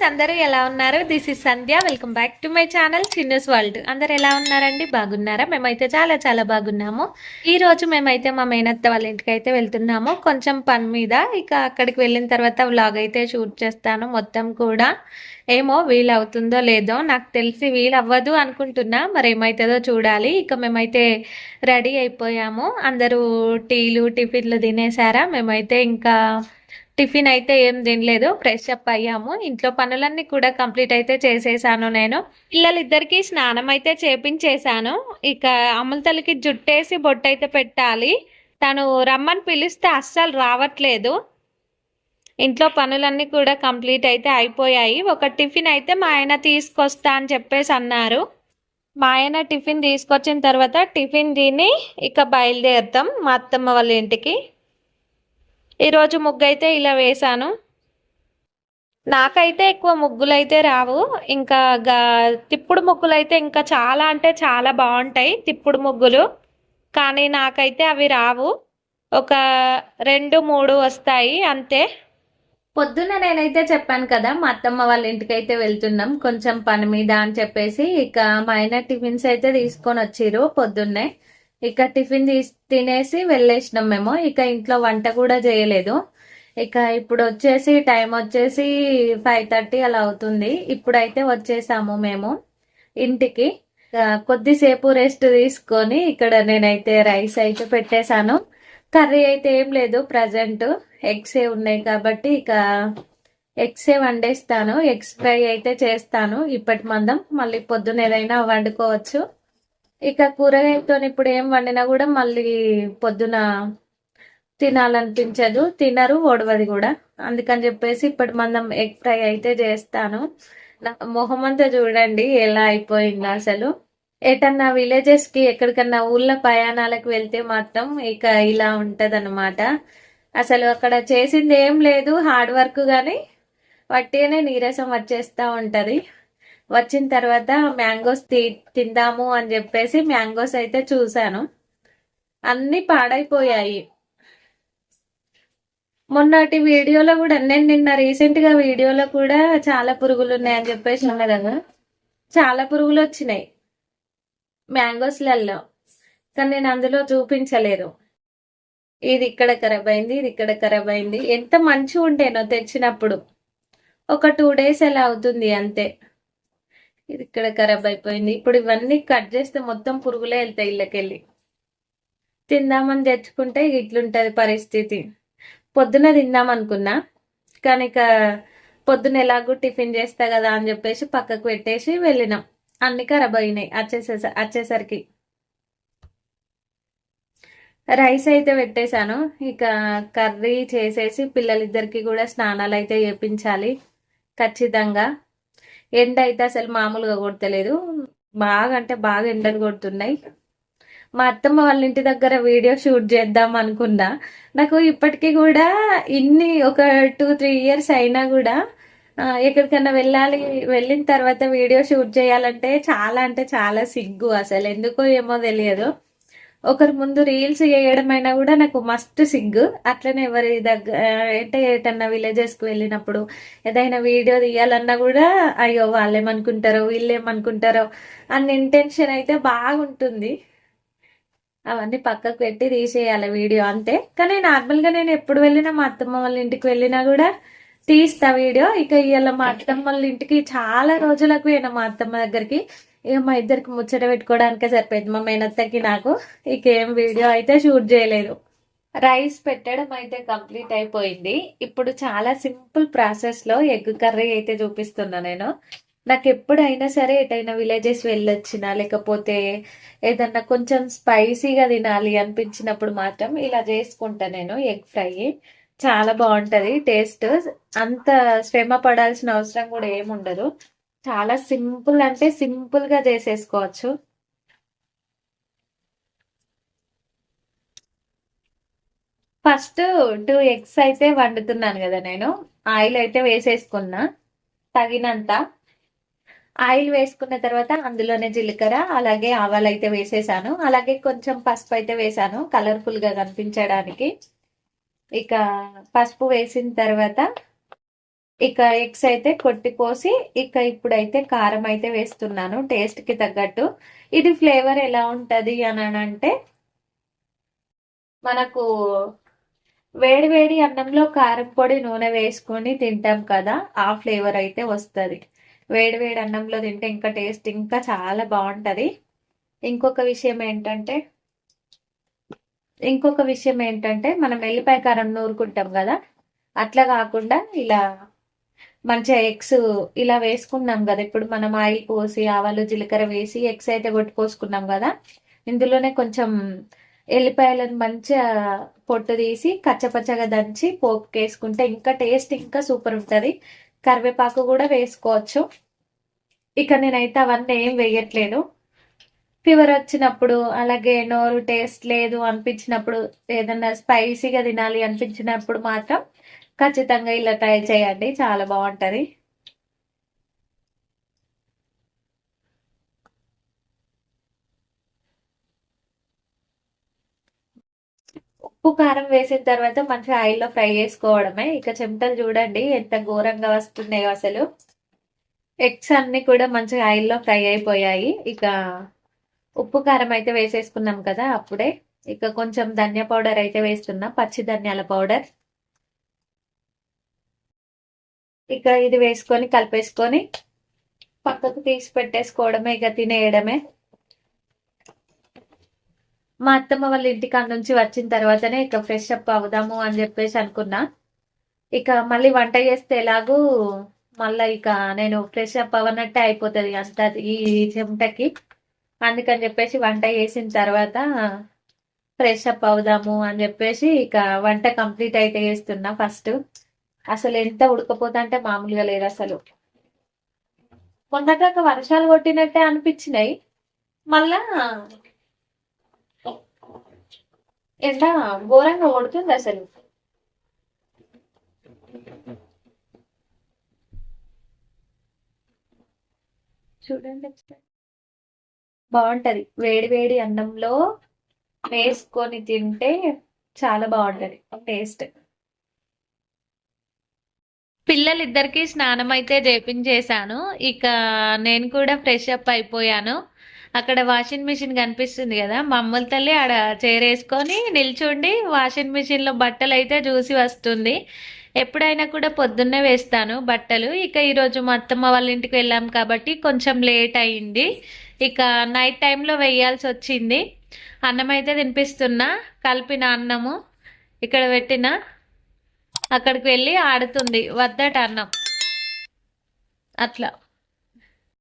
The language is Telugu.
ఫ్రెండ్స్ అందరూ ఎలా ఉన్నారు? This is Sandhya welcome back to my channel Chinnas world అందరు ఎలా ఉన్నారండి? బాగున్నారా? మేమైతే చాలా చాలా బాగున్నాము. ఈ రోజు మేమైతే మా మేనత్త వాళ్ళ ఇంటికి అయితే వెళ్తున్నాము. కొంచెం పని మీద. ఇక అక్కడికి వెళ్ళిన తర్వాత వ్లాగ్ అయితే షూట్ చేస్తాను. మొత్తం కూడా ఏమో వీలు అవుతుందో లేదో నాకు తెలిసి వీలు అవ్వదు అనుకుంటున్నా. మరి ఏమవుతుందో చూడాలి. ఇక మేమైతే రెడీ అయిపోయాము. అందరూ టీలు టిఫిన్లు తినేసారా మేమైతే ఇంకా టిఫిన్ అయితే ఏం తినలేదు ఫ్రెష్ అప్ అయ్యాము. ఇంట్లో పనులన్నీ కూడా కంప్లీట్ అయితే చేసేసాను నేను. పిల్లలిద్దరికి స్నానం అయితే చేపించేశాను. ఇక అమలతలకి జుట్టేసి బొట్టు అయితే పెట్టాలి. తను రమ్మని పిలిస్తే అస్సలు రావట్లేదు. ఇంట్లో పనులన్నీ కూడా కంప్లీట్ అయితే అయిపోయాయి. ఒక టిఫిన్ అయితే మా ఆయన తీసుకొస్తా అని చెప్పేసి అన్నారు. మా ఆయన టిఫిన్ తీసుకొచ్చిన తర్వాత టిఫిన్ తిని ఇక బయలుదేరుతాం మా అత్తమ్మ వాళ్ళ ఇంటికి. ఈరోజు ముగ్గు అయితే ఇలా వేశాను. నాకైతే ఎక్కువ ముగ్గులు అయితే రావు. ఇంకా గా- తిప్పుడు ముగ్గులు అయితే ఇంకా చాలా అంటే చాలా బాగుంటాయి తిప్పుడు ముగ్గులు. కానీ నాకైతే అవి రావు. ఒక రెండు మూడు వస్తాయి అంతే. పొద్దున్న నేనైతే చెప్పాను కదా మా అత్తమ్మ వాళ్ళ ఇంటికి అయితే వెళ్తున్నాం. కొంచెం పని మీద అని చెప్పేసి ఇక మా ఆయన టిఫిన్స్ అయితే తీసుకొని వచ్చిర్రు పొద్దున్నే. ఇక టిఫిన్ తీసి తినేసి వెళ్ళేసినాం మేము ఇక ఇంట్లో వంట కూడా చేయలేదు. ఇక ఇప్పుడు వచ్చేసి టైం వచ్చేసి ఫైవ్ థర్టీ అలా అవుతుంది. ఇప్పుడైతే వచ్చేసాము మేము ఇంటికి. కొద్దిసేపు రెస్ట్ తీసుకొని ఇక్కడ నేనైతే రైస్ అయితే పెట్టేశాను. కర్రీ అయితే ఏం లేదు ప్రజెంట్. ఎగ్స్ ఏ ఉన్నాయి కాబట్టి ఇక ఎగ్స్ ఏ వండేస్తాను. ఎగ్స్ ఫ్రై అయితే చేస్తాను. ఇప్పటి మందం మళ్ళీ పొద్దున ఏదైనా వండుకోవచ్చు. ఇక కూరగాయలతో ఇప్పుడు ఏం వండినా కూడా మళ్ళీ పొద్దున తినాలనిపించదు. తినరు ఓడవది కూడా. అందుకని చెప్పేసి ఇప్పటి మనం ఎగ్ ఫ్రై అయితే చేస్తాను. నా మొహం అంతా చూడండి ఎలా అయిపోయింది అసలు. ఎటన్నా విలేజెస్కి ఎక్కడికన్నా ఊళ్ళో ప్రయాణాలకు వెళ్తే మాత్రం ఇక ఇలా ఉంటదన్నమాట. అసలు అక్కడ చేసింది ఏం లేదు హార్డ్ వర్క్ గాని వట్టిగానే నీరసం వచ్చేస్తా ఉంటది. వచ్చిన తర్వాత మ్యాంగోస్ తి తిందాము అని చెప్పేసి మ్యాంగోస్ అయితే చూశాను. అన్ని పాడైపోయాయి. మొన్నటి వీడియోలో కూడా నేను నిన్న రీసెంట్గా వీడియోలో కూడా చాలా పురుగులు ఉన్నాయని చెప్పేసి ఉన్నా కదా? చాలా పురుగులు వచ్చినాయి మ్యాంగోస్లలో కానీ నేను అందులో చూపించలేదు. ఇది ఇక్కడ ఖరాబ్ అయింది ఇది ఇక్కడ ఖరాబ్ అయింది. ఎంత మంచిగా ఉండేనో తెచ్చినప్పుడు. ఒక టూ డేస్ ఎలా అవుతుంది అంతే. ఇది ఇక్కడ ఖరాబ్ అయిపోయింది. ఇప్పుడు ఇవన్నీ కట్ చేస్తే మొత్తం పురుగులే వెళ్తాయి ఇళ్ళకెళ్ళి. తిందామని తెచ్చుకుంటే ఇట్లుంటది పరిస్థితి. పొద్దున తిందాం అనుకున్నా కానీ ఇక పొద్దున ఎలాగో టిఫిన్ చేస్తా కదా అని చెప్పేసి పక్కకు పెట్టేసి వెళ్ళినాం. అన్ని ఖరాబ్ అయినాయి వచ్చేసే వచ్చేసరికి రైస్ అయితే పెట్టేశాను. ఇక కర్రీ చేసేసి పిల్లలిద్దరికి కూడా స్నానాలు అయితే చేపించాలి. ఖచ్చితంగా. ఎండ అయితే అసలు మామూలుగా కొడతలేదు. బాగా అంటే బాగా ఎండలు కొడుతున్నాయి. మా అత్తమ్మ వాళ్ళ ఇంటి దగ్గర వీడియో షూట్ చేద్దాం అనుకున్నా. నాకు ఇప్పటికీ కూడా ఇన్ని ఒక టూ త్రీ ఇయర్స్ అయినా కూడా ఎక్కడికన్నా వెళ్ళాలి వెళ్ళిన తర్వాత వీడియో షూట్ చేయాలంటే చాలా అంటే చాలా సిగ్గు అసలు. ఎందుకో ఏమో తెలియదు. ఒకరి ముందు రీల్స్ చేయడమైనా కూడా నాకు మస్తు సిగ్గు. అట్లనే ఎవరి దగ్గర అంటే ఏటన్నా villages కి వెళ్ళినప్పుడు ఏదైనా వీడియో తీయాలన్నా కూడా అయ్యో వాళ్ళేమనుకుంటారో వీళ్ళేమనుకుంటారో అన్న ఇంటెన్షన్ అయితే బాగుంటుంది. అవన్నీ పక్కకు పెట్టి తీసేయాలి వీడియో అంతే కానీ నార్మల్గా నేను ఎప్పుడు వెళ్ళినా మా అత్తమ్మ వాళ్ళ ఇంటికి వెళ్ళినా కూడా తీస్తా వీడియో ఇక ఇవాళ మా అత్తమ్మ వాళ్ళ ఇంటికి చాలా రోజులకు పోయినా మా అత్తమ్మ దగ్గరికి. ఇక మా ఇద్దరికి ముచ్చట పెట్టుకోవడానికే సరిపోయింది. మా మేనత్తకి నాకు ఇక ఏం వీడియో అయితే షూట్ చేయలేదు. రైస్ పెట్టడం అయితే కంప్లీట్ అయిపోయింది. ఇప్పుడు చాలా సింపుల్ ప్రాసెస్లో ఎగ్ కర్రీ అయితే చూపిస్తున్నా నేను. నాకు ఎప్పుడైనా సరే ఎటైనా విలేజెస్ వెళ్ళొచ్చినా లేకపోతే ఏదన్నా కొంచెం స్పైసీగా తినాలి అనిపించినప్పుడు మాత్రం ఇలా చేసుకుంటా నేను ఎగ్ ఫ్రై. చాలా బాగుంటుంది టేస్ట్. అంత శ్రమ పడాల్సిన అవసరం కూడా ఏముండదు. చాలా సింపుల్ అంటే సింపుల్గా చేసేసుకోవచ్చు. ఫస్ట్ టూ ఎగ్స్ అయితే వండుతున్నాను కదా నేను. ఆయిల్ అయితే వేసేసుకున్నా. తగినంత ఆయిల్ వేసుకున్న తర్వాత అందులోనే జీలకర్ర అలాగే ఆవాలు అయితే వేసేసాను. అలాగే కొంచెం పసుపు అయితే వేసాను కలర్ఫుల్గా కనిపించడానికి. ఇక పసుపు వేసిన తర్వాత ఇక ఎగ్స్ అయితే కొట్టిపోసి ఇక ఇప్పుడైతే కారం అయితే వేస్తున్నాను. టేస్ట్కి తగ్గట్టు. ఇది ఫ్లేవర్ ఎలా ఉంటది అని అంటే మనకు వేడి వేడి అన్నంలో కారం పొడి నూనె వేసుకొని తింటాం కదా ఆ ఫ్లేవర్ అయితే వస్తుంది. వేడి వేడి అన్నంలో తింటే ఇంకా టేస్ట్ ఇంకా చాలా బాగుంటది. ఇంకొక విషయం ఏంటంటే ఇంకొక విషయం ఏంటంటే మనం ఎల్లిపాయ కారం నూరుకుంటాం కదా అట్లా కాకుండా ఇలా మంచిగా ఎగ్స్ ఇలా వేసుకున్నాం కదా. ఇప్పుడు మనం ఆయిల్ పోసి ఆవాలు జీలకర్ర వేసి ఎగ్స్ అయితే కొట్టుకోసుకున్నాం కదా. ఇందులోనే కొంచెం ఎల్లిపాయలను మంచిగా పొట్టు తీసి కచ్చపచ్చగా దంచి పోపుకేసుకుంటే ఇంకా టేస్ట్ ఇంకా సూపర్ ఉంటుంది. కరివేపాకు కూడా వేసుకోవచ్చు. ఇక నేనైతే అవన్నీ ఏం వేయట్లేదు. ఫీవర్ వచ్చినప్పుడు అలాగే నోరు టేస్ట్ లేదు అనిపించినప్పుడు ఏదన్నా స్పైసీగా తినాలి అనిపించినప్పుడు మాత్రం ఖచ్చితంగా ఇలా ట్రై చేయండి. చాలా బాగుంటుంది. ఉప్పు కారం వేసిన తర్వాత మంచిగా ఆయిల్లో ఫ్రై చేసుకోవడమే. ఇక చెమటలు చూడండి ఎంత ఘోరంగా వస్తున్నాయో అసలు. ఎగ్స్ అన్ని కూడా మంచిగా ఆయిల్లో ఫ్రై అయిపోయాయి. ఇక ఉప్పు కారం అయితే వేసేసుకున్నాం కదా అప్పుడే. ఇక కొంచెం ధనియా పౌడర్ అయితే వేస్తున్నా పచ్చి ధనియాల పౌడర్. ఇక ఇది వేసుకొని కలిపేసుకొని పక్కకు తీసి పెట్టేసుకోవడమే ఇక తినేయడమే. మా అత్తమ్మ వాళ్ళ ఇంటికాడ నుంచి వచ్చిన తర్వాతనే ఇక ఫ్రెష్ అప్ అవుదాము అని చెప్పేసి అనుకున్నా. ఇక మళ్ళీ వంట చేస్తే ఎలాగూ మళ్ళీ ఇక నేను ఫ్రెష్ అప్ అవ్వనట్టే అయిపోతుంది అంత ఈ చెమటకి. అందుకని చెప్పేసి వంట చేసిన తర్వాత ఫ్రెష్ అప్ అవుదాము అని చెప్పేసి ఇక వంట కంప్లీట్ అయితే చేస్తున్నా ఫస్ట్ అసలు ఎంత ఉడకపోతుంటే మామూలుగా లేదు అసలు. మొన్నటాక వర్షాలు కొట్టినట్టే అనిపించినాయి. మళ్ళా ఎండ ఘోరంగా కొడుతుంది అసలు. చూడండి బాగుంటది. వేడి వేడి అన్నంలో వేసుకొని తింటే చాలా బాగుంటది. టేస్ట్. పిల్లలిద్దరికి స్నానం అయితే చేపించేశాను. ఇక నేను కూడా ఫ్రెష్ అప్ అయిపోయాను. అక్కడ వాషింగ్ మిషన్ కనిపిస్తుంది కదా మా అమ్మల తల్లి ఆడ చేరేసుకొని నిల్చుండి. వాషింగ్ మిషన్లో బట్టలు అయితే చూసి వస్తుంది. ఎప్పుడైనా కూడా పొద్దున్నే వేస్తాను బట్టలు. ఇక ఈరోజు మా అత్తమ్మ వాళ్ళ ఇంటికి వెళ్ళాం కాబట్టి కొంచెం లేట్ అయింది. ఇక నైట్ టైంలో వేయాల్సి వచ్చింది. అన్నం అయితే తినిపిస్తున్నా. కలిపిన అన్నము ఇక్కడ పెట్టిన. అక్కడికి వెళ్ళి ఆడుతుంది. వద్దట అన్నం అట్లా.